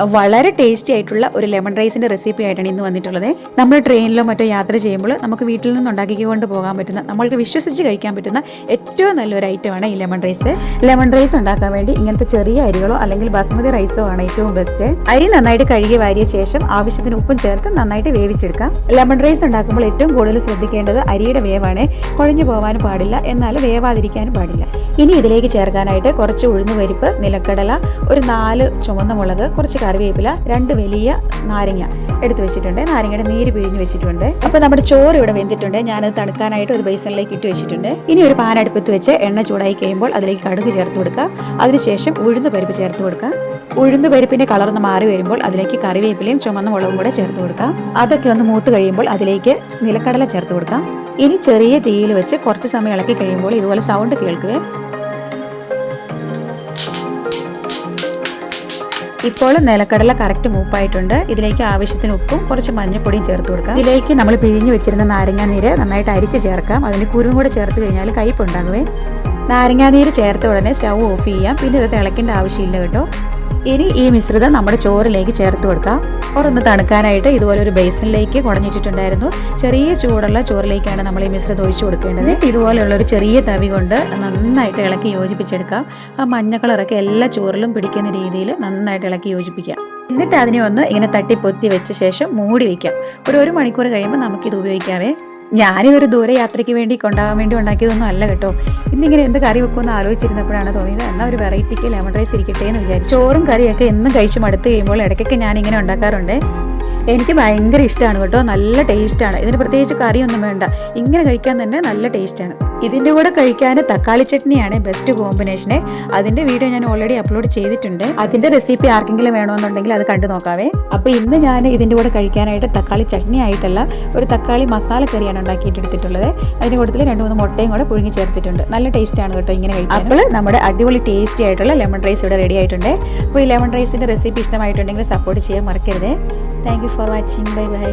വളരെ ടേസ്റ്റി ആയിട്ടുള്ള ഒരു ലെമൺ റൈസിന്റെ റെസിപ്പി ആയിട്ടാണ് ഇന്ന് വന്നിട്ടുള്ളത്. നമ്മൾ ട്രെയിനിലോ മറ്റോ യാത്ര ചെയ്യുമ്പോൾ നമുക്ക് വീട്ടിൽ നിന്ന് ഉണ്ടാക്കിക്കൊണ്ട് പോകാൻ പറ്റുന്ന നമ്മൾക്ക് വിശ്വസിച്ച് കഴിക്കാൻ പറ്റുന്ന ഏറ്റവും നല്ലൊരു ഐറ്റമാണ് ഈ ലെമൺ റൈസ് ലെമൺ റൈസ് ഉണ്ടാക്കാൻ വേണ്ടി ഇങ്ങനത്തെ ചെറിയ അരികളോ അല്ലെങ്കിൽ ബസ്മതി റൈസോ ആണ് ഏറ്റവും ബെസ്റ്റ് അരി നന്നായിട്ട് കഴുകി വാരിയ ശേഷം ആവശ്യത്തിന് ഉപ്പും ചേർത്ത് നന്നായിട്ട് വേവിച്ചെടുക്കാം. ലെമൺ റൈസ് ഉണ്ടാക്കുമ്പോൾ ഏറ്റവും കൂടുതൽ ശ്രദ്ധിക്കേണ്ടത് അരിയുടെ വേവാണ്. കുഴഞ്ഞു പോകാനും പാടില്ല എന്നാൽ വേവാതിരിക്കാനും പാടില്ല. ഇനി ഇതിലേക്ക് ചേർക്കാനായിട്ട് കുറച്ച് ഉഴുന്നുപരിപ്പ് നിലക്കടല ഒരു നാല് ചുമന്ന മുളക് കുറച്ച് കറിവേപ്പില രണ്ട് വലിയ നാരങ്ങ എടുത്ത് വെച്ചിട്ടുണ്ട്. നാരങ്ങയുടെ നീര് പിഴിഞ്ഞ് വെച്ചിട്ടുണ്ട്. അപ്പോൾ നമ്മുടെ ചോറ് ഇവിടെ വെന്തിട്ടുണ്ട്. ഞാനത് തണുക്കാനായിട്ട് ഒരു ബേസണിലേക്ക് ഇട്ട് വെച്ചിട്ടുണ്ട്. ഇനി ഒരു പാൻ അടുപ്പത്ത് വെച്ച് എണ്ണ ചൂടായി കഴിയുമ്പോൾ അതിലേക്ക് കടുക് ചേർത്ത് കൊടുക്കുക. അതിനുശേഷം ഉഴുന്ന് പരിപ്പ് ചേർത്ത് കൊടുക്കുക. ഉഴുന്ന് പരിപ്പിന്റെ കളർന്ന് മാറി വരുമ്പോൾ അതിലേക്ക് കറിവേപ്പിലയും ചുമന്ന മുളകും കൂടെ ചേർത്ത് കൊടുക്കാം അതൊക്കെ ഒന്ന് മൂത്ത് കഴിയുമ്പോൾ അതിലേക്ക് നിലക്കടല ചേർത്ത് കൊടുക്കാം ഇനി ചെറിയ തീയിൽ വെച്ച് കുറച്ച് സമയം ഇളക്കി കഴിയുമ്പോൾ ഇതുപോലെ സൗണ്ട് കേൾക്കുവേ ഇപ്പോൾ നിലക്കടല കറക്റ്റ് മൂപ്പായിട്ടുണ്ട്. ഇതിലേക്ക് ആവശ്യത്തിന് ഉപ്പും കുറച്ച് മഞ്ഞപ്പൊടിയും ചേർത്ത് കൊടുക്കാം. ഇതിലേക്ക് നമ്മൾ പിഴിഞ്ഞ് വെച്ചിരുന്ന നാരങ്ങാ നീര് നന്നായിട്ട് അരിച്ച് ചേർക്കാം. അതിന് കുരുവും കൂടെ ചേർത്ത് കഴിഞ്ഞാൽ കയ്പുണ്ടാകുവേ നാരങ്ങാ നീര് ചേർത്ത ഉടനെ സ്റ്റൗ ഓഫ് ചെയ്യാം. പിന്നെ ഇത് തിളക്കേണ്ട ആവശ്യമില്ല കേട്ടോ. ഇനി ഈ മിശ്രിതം നമ്മുടെ ചോറിലേക്ക് ചേർത്ത് കൊടുക്കാം. ഒരൊന്ന് തണുക്കാനായിട്ട് ഇതുപോലെ ഒരു ബേസിനിലേക്ക് കുടഞ്ഞിട്ടിട്ടുണ്ടായിരുന്നു. ചെറിയ ചൂടുള്ള ചോറിലേക്കാണ് നമ്മൾ ഈ മിശ്രിതം ഒഴിച്ചു കൊടുക്കേണ്ടത്. ഇതുപോലെയുള്ള ഒരു ചെറിയ തവി കൊണ്ട് നന്നായിട്ട് ഇളക്കി യോജിപ്പിച്ചെടുക്കാം. ആ മഞ്ഞ കളറൊക്കെ എല്ലാ ചോറിലും പിടിക്കുന്ന രീതിയിൽ നന്നായിട്ട് ഇളക്കി യോജിപ്പിക്കാം. എന്നിട്ട് അതിനെ ഒന്ന് ഇങ്ങനെ തട്ടി പൊത്തി വെച്ച ശേഷം മൂടി വയ്ക്കാം ഒരു ഒരു മണിക്കൂർ കഴിയുമ്പോൾ നമുക്കിത് ഉപയോഗിക്കാവേ. ഞാനിതൊരു ദൂരെ യാത്രയ്ക്ക് വേണ്ടി കൊണ്ടാകാൻ വേണ്ടി ഉണ്ടാക്കിയതൊന്നും അല്ല കേട്ടോ. ഇന്നിങ്ങനെ എന്ത് കറി വെക്കുമെന്ന് ആലോചിച്ചിരുന്നപ്പോഴാണ് തോന്നിയത്. എന്നാൽ ഒരു വെറൈറ്റിക്ക് ലെമൺ റൈസ് ഇരിക്കട്ടെ എന്ന് വിചാരിച്ചു. ചോറും കറിയൊക്കെ എന്നും കഴിച്ച് മടുത്ത് കഴിയുമ്പോൾ ഇടയ്ക്കൊക്കെ ഞാൻ ഇങ്ങനെ ഉണ്ടാക്കാറുണ്ട്. എനിക്ക് ഭയങ്കര ഇഷ്ടമാണ് കേട്ടോ. നല്ല ടേസ്റ്റാണ് ഇതിന് പ്രത്യേകിച്ച് കറിയൊന്നും വേണ്ട. ഇങ്ങനെ കഴിക്കാൻ തന്നെ നല്ല ടേസ്റ്റാണ് ഇതിന്റെ കൂടെ കഴിക്കാൻ തക്കാളി ചട്നിയാണ് ബെസ്റ്റ് കോമ്പിനേഷനെ അതിന്റെ വീഡിയോ ഞാൻ ഓൾറെഡി അപ്ലോഡ് ചെയ്തിട്ടുണ്ട്. അതിന്റെ റെസിപ്പി ആർക്കെങ്കിലും വേണമെന്നുണ്ടെങ്കിൽ അത് കണ്ടു നോക്കാവേ. അപ്പോൾ ഇന്ന് ഞാൻ ഇതിന്റെ കൂടെ കഴിക്കാനായിട്ട് തക്കാളി ചട്നി ആയിട്ടല്ല ഒരു തക്കാളി മസാല കറിയാണ് ഉണ്ടാക്കിയിട്ടെടുത്തിട്ടുള്ളത് അതിന്റെ കൂട്ടത്തിൽ രണ്ട് മൂന്ന് മുട്ടയും കൂടെ പുഴുങ്ങി ചേർത്തിട്ടുണ്ട്. നല്ല ടേസ്റ്റാണ് കേട്ടോ ഇങ്ങനെ കഴിക്കാൻ. അപ്പോൾ നമ്മുടെ അടിപൊളി ടേസ്റ്റി ആയിട്ടുള്ള ലെമൺ റൈസ് ഇവിടെ റെഡി ആയിട്ടുണ്ട്. അപ്പോൾ ഈ ലെമൺ റൈസിന്റെ റെസിപ്പി ഇഷ്ടമായിട്ടുണ്ടെങ്കിൽ സപ്പോർട്ട് ചെയ്യാൻ മറക്കരുത്. Thank for watching bye bye